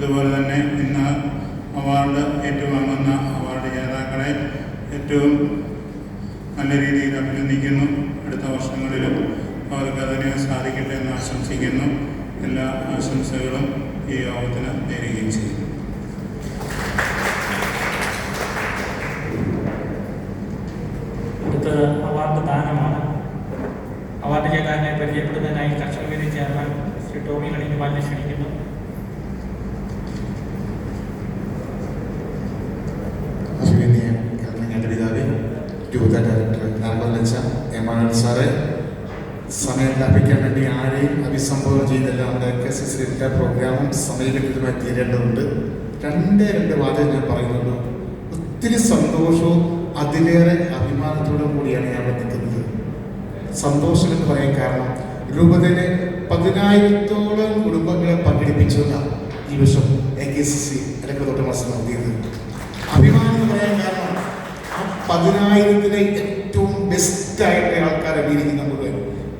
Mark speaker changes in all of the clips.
Speaker 1: ഇതുപോലെ തന്നെ ഇന്ന് അവാർഡ് ഏറ്റുവാങ്ങുന്ന അവാർഡ് ജേതാക്കളെ ഏറ്റവും നല്ല രീതിയിൽ അഭിനന്ദിക്കുന്നു. അടുത്ത വർഷങ്ങളിലും അവർക്ക് അതിന് സാധിക്കട്ടെ എന്ന് ആശംസിക്കുന്നു. എല്ലാ ആശംസകളും ഈ യോഗത്തിന് നേരുകയും ചെയ്യുന്നു
Speaker 2: അടുത്ത അവാർഡ് ദാനമാണ്. അവാർഡ് ജേതാവിനെ പരിചയപ്പെടുന്നതിനായി കർഷക വേദി ചെയർമാൻ ശ്രീ ടോമി കണിക്കുമാലിനെ ക്ഷണിക്കുന്നു
Speaker 3: സാറ് സമയം ലാഭിക്കാൻ വേണ്ടി ആരെയും അഭിസംബോധന ചെയ്തല്ല. നമ്മുടെ കെ സി എസ് പ്രോഗ്രാമും സമയബന്ധിതമായി തീരേണ്ടതുണ്ട്. രണ്ടേ രണ്ട് വാചകം ഞാൻ പറയുന്നുള്ളൂ. ഒത്തിരി സന്തോഷവും അതിലേറെ അഭിമാനത്തോടും കൂടിയാണ് ഞാൻ നിൽക്കുന്നത്. സന്തോഷം എന്ന് പറയാൻ കാരണം രൂപതയിലെ പതിനായിരത്തോളം കുടുംബങ്ങളെ പങ്കെടുപ്പിച്ചുള്ള ഈ വർഷം എ കെ സി സി അല്ലെങ്കിൽ തൊട്ട് മാസം നടത്തിയത്. അഭിമാനം എന്ന് പറയാൻ കാരണം ആ പതിനായിരത്തിലെ ഏറ്റവും ബെസ്റ്റായിട്ട് ആൾക്കാരെ വീരിക്കുന്ന മുഴുവൻ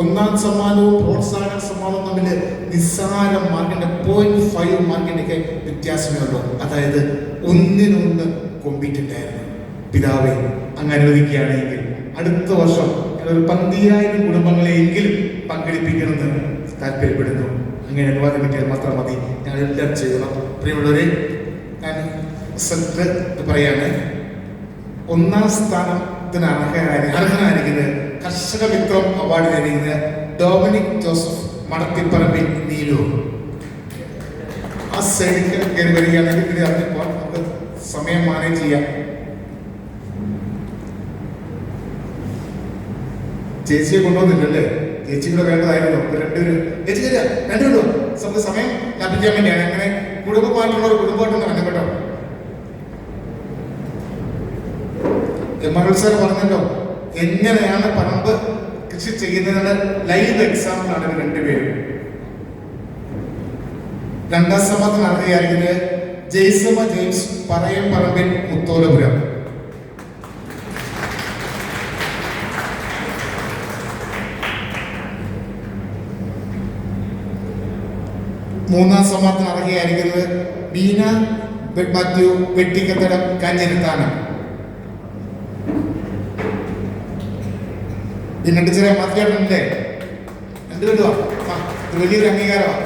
Speaker 3: ഒന്നാം സമ്മാനവും പ്രോത്സാഹന സമ്മാനവും തമ്മിൽ നിസ്സാര മാർക്കിന്റെ പോയിന്റ് ഫൈവ് മാർക്കിന്റെയൊക്കെ വ്യത്യാസമേ ഉള്ളൂ അതായത് ഒന്നിനൊന്ന് കൊമ്പിട്ടുണ്ടായിരുന്നു പിതാവെ അങ്ങ് അനുവദിക്കുകയാണെങ്കിൽ അടുത്ത വർഷം ഒരു പന്തിയായിരം കുടുംബങ്ങളെയെങ്കിലും പങ്കെടുപ്പിക്കണമെന്ന് താല്പര്യപ്പെടുന്നു. അങ്ങനെ അനുവാദം കിട്ടിയാൽ മാത്രം മതി. ഞങ്ങൾ എല്ലാം ചെയ്യണം പ്രിയമുള്ളവരെ ഞാൻ പറയാണ്. ഒന്നാം സ്ഥാനത്തിന് അർഹനായി അർഹനായിരിക്കുന്നത്. കർഷക വിക്രം അവാർഡ് നേടിയത് ഡൊമിനിക് ജോസഫ് മടത്തിപ്പറമ്പിൽ നീലു. ആ സൈഡിക്ക് കയറി വരികയാണെങ്കിൽ ഇത് അറിഞ്ഞപ്പോൾ നമുക്ക് സമയം മാനേജ് ചെയ്യാം. ചേച്ചിയെ കൊണ്ടുവന്നില്ലല്ലേ? ചേച്ചി കൂടെ വേണ്ടതായിരുന്നു. രണ്ടുപേരും ചേച്ചി ചേച്ചി രണ്ടുപേരും നമുക്ക് സമയം ലാഭിക്കാൻ വേണ്ടിയാണ്. അങ്ങനെ കുടുംബമായിട്ടുള്ള ഒരു കുടുംബമായിട്ടൊന്നും വേണ്ട കേട്ടോ. എം സാർ പറഞ്ഞല്ലോ എങ്ങനെയാണ് പറമ്പ് കൃഷി ചെയ്യുന്നതിന് ലൈവ് എക്സാമ്പിൾ ആണ് രണ്ടുപേരും. രണ്ടാം സമത്ത് അറിയാമെങ്കിൽ ജെയ്സമ ജെയിംസ് പറയം പറമ്പിൽ മുത്തോലപുരം. മൂന്നാം സമ്മതത്തിന് ഇറങ്ങിയായിരിക്കുന്നത് ബീന മാത്യു വെട്ടിക്കത്തടം കാഞ്ഞിരത്താണ് എന്നിട്ട് ചെറിയ മാറ്റിയായിട്ടുണ്ട് എന്ത് കിട്ടുക ഇത് വലിയൊരു അംഗീകാരമാണ്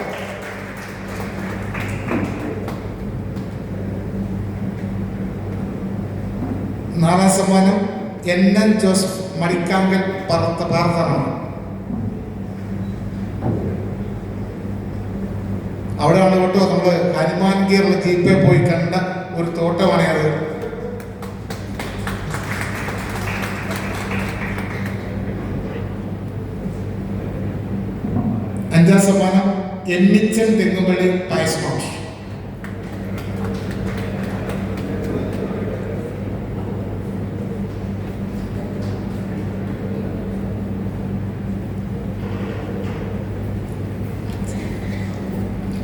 Speaker 3: നാലാം സമ്മാനം എൻ എൻ ജോസഫ് മടിക്കാങ്കൽ പറത്ത പാർത്തമാണ് അവിടെയാണ് കേട്ടോ നമ്മൾ ഹനുമാൻ ഗീറിൽ ജീപ്പേ പോയി കണ്ട ഒരു തോട്ടമാണ് അത്. എണ്ണിച്ചൻ തെങ്ങുപള്ളി പായസ്മോട്ട്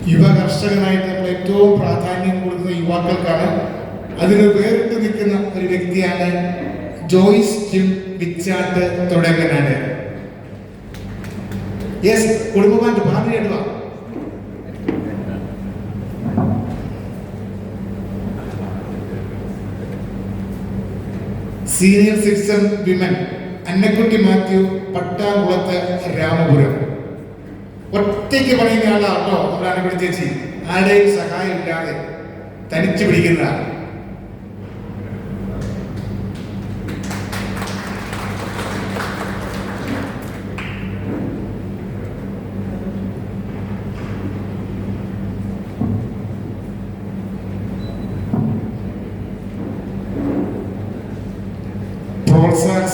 Speaker 3: യുവ കർഷകനായിട്ട് നമ്മൾ ഏറ്റവും പ്രാധാന്യം കൊടുക്കുന്ന യുവാക്കൾക്കാണ് അതിന് വേറിട്ട് നിൽക്കുന്ന ഒരു വ്യക്തിയാണ് ജോയ്സ് ജിം വിച്ചാട്ട് തുടങ്ങനാണ് യെസ് കുടുംബമായിട്ട് ഭാവിയായിട്ട് വാ. Senior citizen women Annakutty Mathew Pattakulathu Ramapuram. ഒറ്റയ്ക്ക് പറയുന്ന ആളാട്ടോ നമ്മുടെ അന്നക്കുട്ടി ചേച്ചി. ആരുടെയും സഹായം ഇല്ലാതെ തനിച്ച് പിടിക്കുന്ന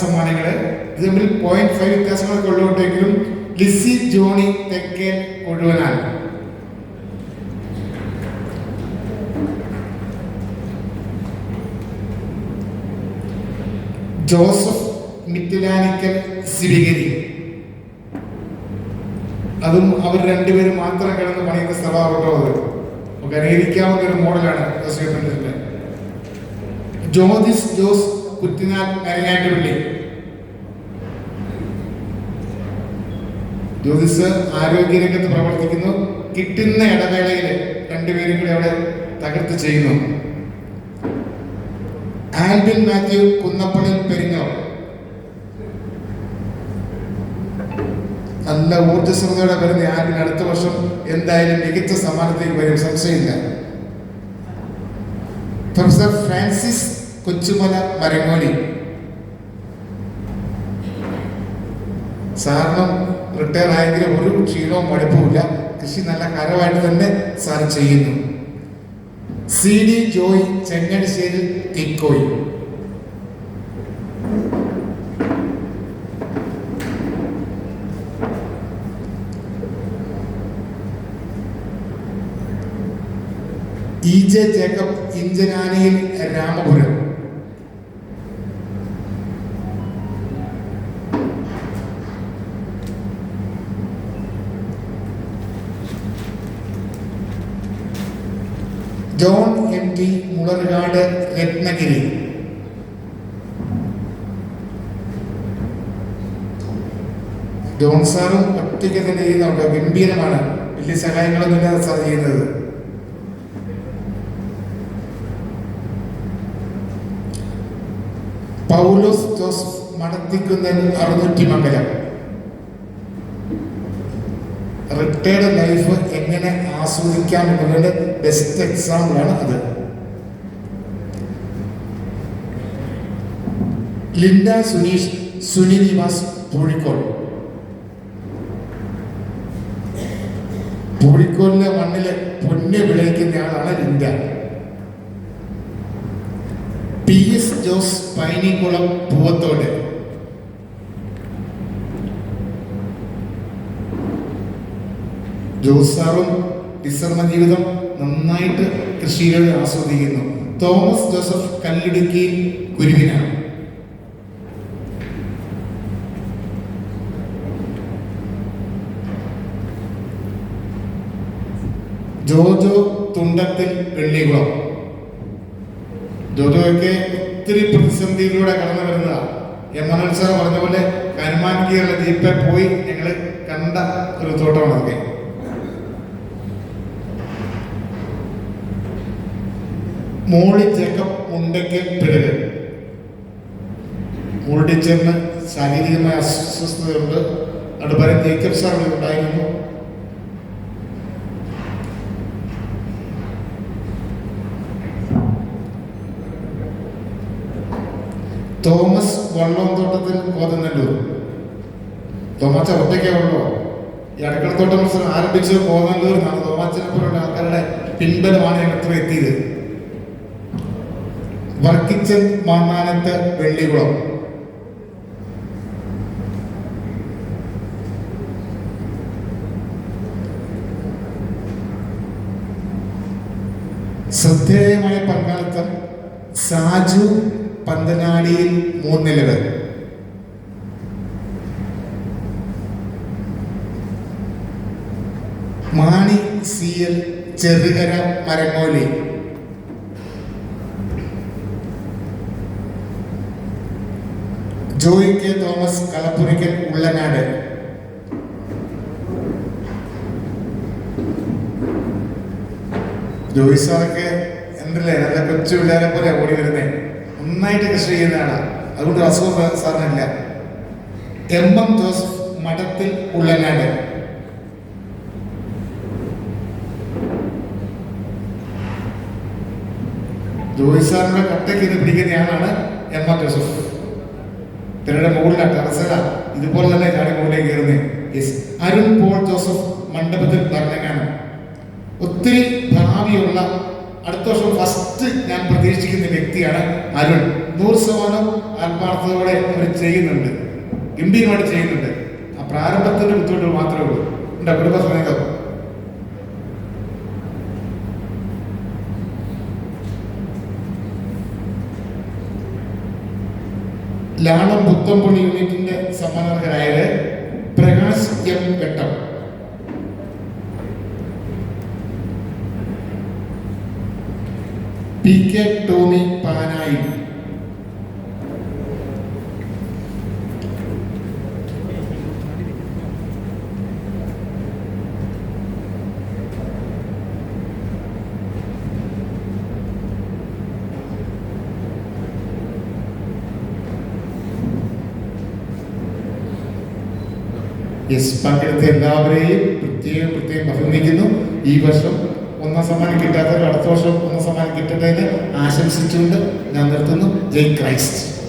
Speaker 3: സമ്മാനങ്ങൾ. ഇത് തമ്മിൽ പോയിന്റ് ഫൈവ് വ്യത്യാസങ്ങളൊക്കെ ഉള്ളുകൊണ്ടെങ്കിലും ലിസി ജോണി തെക്കേൽ മുഴുവനാണ്. ജോസഫ് മിറ്റിലാനിക്കൽ സിവിഗരി അതും അവർ രണ്ടുപേരും മാത്രം കിടന്ന് പണിയുന്ന സ്ഥലമാകട്ടോ അത് നമുക്ക് അനുകരിക്കാവുന്ന ഒരു മോഡലാണ് ജോതിസ് ജോസ് കുറ്റിനാൽ അരങ്ങാറ്റുപള്ളി ജ്യോതിസ് ആരോഗ്യരംഗത്ത് പ്രവർത്തിക്കുന്നു. കിട്ടുന്ന ഇടവേളയിൽ രണ്ടുപേരും കൂടി അവിടെ തകർത്ത് ചെയ്യുന്നു. ആൽബിൻ മാത്യു കുന്നപ്പള്ളി പെരിങ്ങോ. നല്ല ഊർജസ്വതയോടെ വരുന്ന ആൽബിൻ അടുത്ത വർഷം എന്തായാലും മികച്ച സമ്മാനത്തേക്ക് വരും. സംശയമില്ല. Professor Francis Kochumala Marangoli. സാറിനും റിട്ടയർ ആയെങ്കിലും ഒരു ക്ഷീണവും മടുപ്പുമില്ല. കൃഷി നല്ല കരമായിട്ട് തന്നെ സാർ ചെയ്യുന്നു. C D Joy Chengadissery Thikkoy E J Jacob Inchananiyil Ramapuram. John M T Mularkad Ratnagiri. John സാറും ഒറ്റയ്ക്ക് തന്നെ ചെയ്യുന്നുണ്ട് ഗംഭീരമാണ്. വലിയ സഹായങ്ങളൊന്നും ഇല്ലാതെ സാർ ചെയ്യുന്നത്. പൗലോസ് ജോസഫ് മടത്തിക്കുന്നൻ അറുന്നൂറ്റി മംഗലം. റിട്ടയർഡ് ലൈഫ് എങ്ങനെ ആസ്വദിക്കാം എന്നുള്ളതിന്റെ ബെസ്റ്റ് എക്സാമ്പിളാണ് അത്. ലിൻഡ സുനീഷ് സുനി നിവാസ് പൂഴിക്കോട്. പൂഴിക്കോടിലെ മണ്ണിൽ പൊന്ന് വിളയിക്കുന്ന ആളാണ് Linda. P S Jose Painikkulam Poovathode. Jose സാറും ജീവിതം നന്നായിട്ട് കൃഷിയിലൂടെ ആസ്വദിക്കുന്നു. തോമസ് ജോസഫ് കല്ലിടുക്കി കുരുവിനാണ് ജോജോ തുണ്ടത്തിൽ വെള്ളികുളം. ജോജോയൊക്കെ ഒത്തിരി പ്രതിസന്ധിയിലൂടെ കടന്നു വരുന്നതാണ് എം എൻ സാർ പറഞ്ഞ പോലെ കരുമാൻകിയുള്ള ജീപ്പെ പോയി ഞങ്ങൾ കണ്ട ഒരു തോട്ടമാണ് അതൊക്കെ മോളി ജേക്കബ് ഉണ്ടെങ്കിൽ പിടരുത് മോൾ ടീച്ചറിന് ശാരീരികമായ അസ്വസ്ഥതയുണ്ട്. അടുപ്പരം ജേക്കബ് സാർ ഉണ്ടായിരുന്നു. തോമസ് വള്ളംതോട്ടത്തിൽ കോതനല്ലൂർ തോമാച്ച ഒറ്റയ്ക്കേ ഉള്ളൂ. ഈ അടുക്കളത്തോട്ട മത്സരം ആരംഭിച്ചത് കോതനല്ലൂർ എന്നാണ് തോമാച്ചനെ പോലുള്ള ആൾക്കാരുടെ പിൻബലമാണ് ഞങ്ങൾ ഇത്ര എത്തിയത്. വർക്കിച്ചൻ മണ്ണാനത്ത് വെള്ളികുളം. ശ്രദ്ധേയമായ പങ്കാളിത്തം Saju Panthanadiyil Moonnilavu Mani C L Cherukara Marangoli. Joy K Thomas Kalappurackal Ullanad. Joy സാറൊക്കെ എന്തല്ലേ? നല്ല കൊച്ചു പിള്ളേരെ പോലെ ഓടി വരുന്നേ. നന്നായിട്ട് കൃഷി ചെയ്യുന്നതാണ് അതുകൊണ്ട് അസുഖം സാറിനില്ല. എം എം ജോസഫ് മഠത്തിൽ ഉള്ളനാട്. ജോയി സാറിന്റെ കട്ടയ്ക്ക് ഇത് പിടിക്കുന്നയാളാണ് എം എം ജോസഫ്. തിരയുടെ മുകളിലാണ് ടെറസല ഇതുപോലെ തന്നെ ചാടി മുകളിലേക്ക് കയറുന്നത് യെസ് അരുൺ പോൾ ജോസഫ് മണ്ഡപത്തിൽ പറഞ്ഞാണ് ഒത്തിരി ഭാവിയുള്ള അടുത്ത വർഷം ഫസ്റ്റ് ഞാൻ പ്രതീക്ഷിക്കുന്ന വ്യക്തിയാണ് അരുൺ. നൂറ് ശതമാനം ആത്മാർത്ഥതയോടെ അവർ ചെയ്യുന്നുണ്ട്. ഗംഭീരമായിട്ട് ചെയ്യുന്നുണ്ട്. ആ പ്രാരംഭത്തിന്റെ ബുദ്ധിമുട്ട് മാത്രമേ ഉള്ളൂ. എന്റെ കുടുംബസമേതം ലാളം പുത്തമ്പള്ളി യൂണിറ്റിന്റെ സമ്മാനർഹരായത് Prakash M Vettom. P K Tommy Panayi yes പങ്കെടുത്ത എല്ലാവരെയും പ്രത്യേകം പ്രത്യേകം അഭിനന്ദിക്കുന്നു. ഈ വർഷം ഒന്നാം സമ്മാനം കിട്ടാത്തവർ അടുത്ത വർഷം ഒന്നാം സമ്മാനം കിട്ടേണ്ടതിന് ആശംസിച്ചുകൊണ്ട് ഞാൻ നിർത്തുന്നു. ജയ് ക്രൈസ്റ്റ്.